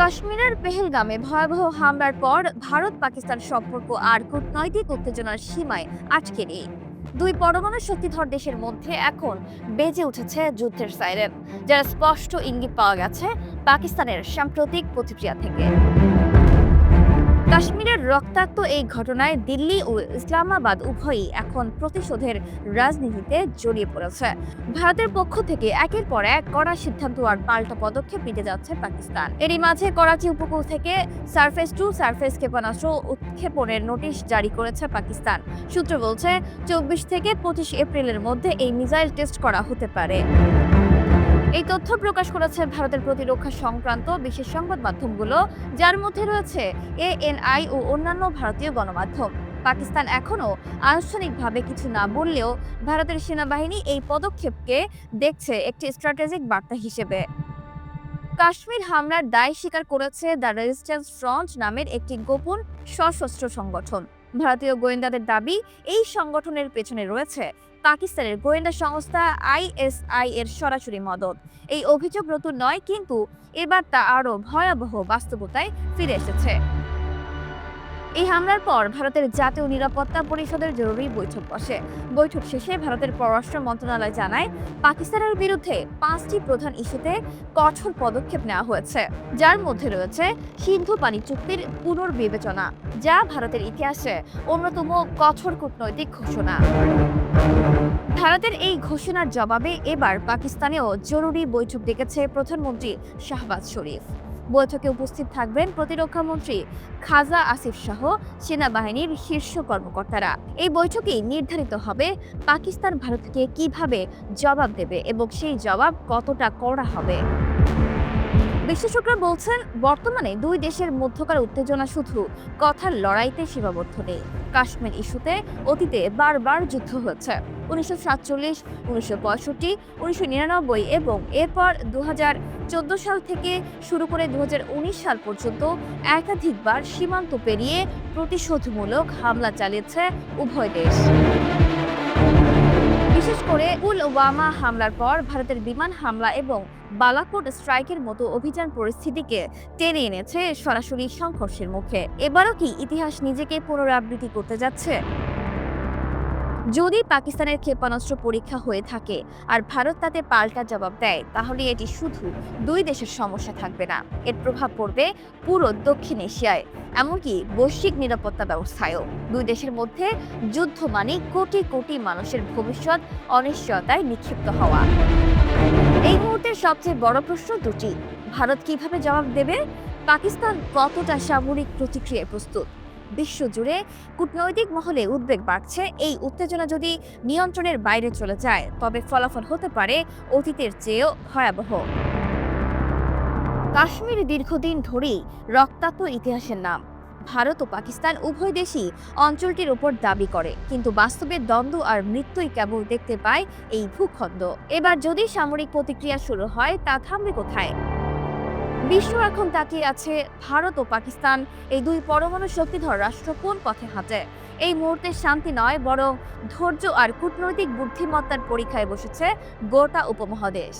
কাশ্মীরের পেহেলগামে ভয়াবহ হামলার পর ভারত পাকিস্তান সম্পর্ক আর কূটনৈতিক উত্তেজনার সীমায় আটকে নেই। দুই পরমাণু শক্তিধর দেশের মধ্যে এখন বেজে উঠেছে যুদ্ধের সাইরেন যার স্পষ্ট ইঙ্গিত পাওয়া গেছে পাকিস্তানের সাম্প্রতিক প্রতিক্রিয়া থেকে। কাশ্মীরের রক্তাক্ত এই ঘটনায় দিল্লি ও ইসলামাবাদ উভয়ই এখন প্রতিশোধের রাজনীতিতে জড়িয়ে পড়েছে। ভারতের পক্ষ থেকে একের পর এক কড়া সিদ্ধান্ত আর পাল্টা পদক্ষেপ নিতে যাচ্ছে পাকিস্তান। এরই মাঝে করাচি উপকূল থেকে সারফেস টু সারফেস ক্ষেপণাস্ত্র উৎক্ষেপণের নোটিশ জারি করেছে পাকিস্তান। সূত্র বলছে, চব্বিশ থেকে পঁচিশ এপ্রিলের মধ্যে এই মিসাইল টেস্ট করা হতে পারে। এই তথ্য প্রকাশ করেছে ভারতের প্রতিরক্ষা সংক্রান্ত বিশেষ সংবাদ মাধ্যমগুলো, যার মধ্যে রয়েছে এএনআই ও অন্যান্য ভারতীয় গণমাধ্যম। পাকিস্তান এখনও আনুষ্ঠানিকভাবে কিছু না বললেও ভারতের সেনাবাহিনী এই পদক্ষেপকে দেখছে একটি স্ট্র্যাটেজিক বার্তা হিসেবে। কাশ্মীর হামলার দায় স্বীকার করেছে দ্য রেজিস্ট্যান্স ফ্রন্ট নামের একটি গোপন সশস্ত্র সংগঠন। ভারতীয় গোয়েন্দাদের দাবি, এই সংগঠনের পেছনে রয়েছে পাকিস্তানের গোয়েন্দা সংস্থা আইএসআই এর সরাসরি মদত এই অভিযোগ নতুন নয়, কিন্তু এবার তা আরও ভয়াবহ বাস্তবতায় ফিরে এসেছে। এই হামলার পর ভারতের জাতীয় নিরাপত্তা পরিষদের জরুরি বৈঠক বসে। বৈঠক শেষে ভারতের পররাষ্ট্র মন্ত্রণালয় জানায়, পাকিস্তানের বিরুদ্ধে পাঁচটি প্রধান ইস্যুতে কঠোর পদক্ষেপ নেওয়া হয়েছে। যার মধ্যে রয়েছে সিন্ধু পানি চুক্তির পুনর্বিবেচনা, যা ভারতের ইতিহাসে অন্যতম কঠোর কূটনৈতিক ঘোষণা। ভারতের এই ঘোষণার জবাবে এবার পাকিস্তানেও জরুরি বৈঠক ডেকেছে প্রধানমন্ত্রী শাহবাজ শরীফ। বৈঠকে উপস্থিত থাকবেন প্রতিরক্ষা মন্ত্রী খাজা আসিফ সহ সেনাবাহিনীর শীর্ষ কর্মকর্তারা। এই বৈঠকেই নির্ধারিত হবে পাকিস্তান ভারতকে কীভাবে জবাব দেবে এবং সেই জবাব কতটা কড়া হবে। বিশেষজ্ঞরা বলছেন, বর্তমানে দুই দেশের মধ্যকার উত্তেজনা শুধু কথার লড়াইতে সীমাবদ্ধ নেই। কাশ্মীর ইস্যুতে অতীতে বারবার যুদ্ধ হচ্ছে উনিশশো সাতচল্লিশ, উনিশশো পঁয়ষট্টি, উনিশশো নিরানব্বই এবং এরপর দু সাল থেকে শুরু করে দু হাজার উনিশ সাল পর্যন্ত একাধিকবার সীমান্ত পেরিয়ে প্রতিশোধমূলক হামলা চালিয়েছে উভয় দেশ। বিশেষ করে পুলওয়ামা হামলার পর ভারতের বিমান হামলা এবং বালাকোট স্ট্রাইকের মতো অভিযান পরিস্থিতিকে টেনে এনেছে সরাসরি সংঘর্ষের মুখে। এবারও কি ইতিহাস নিজেকে পুনরাবৃত্তি করতে যাচ্ছে? যদি পাকিস্তানের ক্ষেপণাস্ত্র পরীক্ষা হয়ে থাকে আর ভারত তাতে পাল্টা জবাব দেয়, তাহলে এটি শুধু দুই দেশের সমস্যা থাকবে না। এর প্রভাব পড়বে পুরো দক্ষিণ এশিয়ায়, এমনকি বৈশ্বিক নিরাপত্তা ব্যবস্থায়ও। দুই দেশের মধ্যে যুদ্ধ মানে কোটি কোটি মানুষের ভবিষ্যৎ অনিশ্চয়তায় নিক্ষিপ্ত হওয়া। এই মুহূর্তের সবচেয়ে বড় প্রশ্ন দুটি। ভারত কীভাবে জবাব দেবে? পাকিস্তান কতটা সামরিক প্রতিক্রিয়ায় প্রস্তুত? বিশ্বজুড়ে কূটনৈতিক মহলে উদ্বেগ বাড়ছে। এই উত্তেজনা যদি নিয়ন্ত্রণের বাইরে চলে যায়, তবে ফলাফল হতে পারে অতীতের চেয়েও ভয়াবহ। কাশ্মীর দীর্ঘদিন ধরেই রক্তাক্ত ইতিহাসের নাম। ভারত ও পাকিস্তান উভয় দেশই অঞ্চলটির উপর দাবি করে, কিন্তু বাস্তবে দ্বন্দ্ব আর মৃত্যুই কেবল দেখতে পায় এই ভূখণ্ড। এবার যদি সামরিক প্রতিক্রিয়া শুরু হয়, তা থামবে কোথায়? বিশ্ব এখন তাকিয়ে আছে ভারত ও পাকিস্তান। এই দুই পরমাণু শক্তিধর রাষ্ট্র কোন পথে হাঁটে? এই মুহূর্তে শান্তি নয়, বরং ধৈর্য আর কূটনৈতিক বুদ্ধিমত্তার পরীক্ষায় বসেছে গোটা উপমহাদেশ।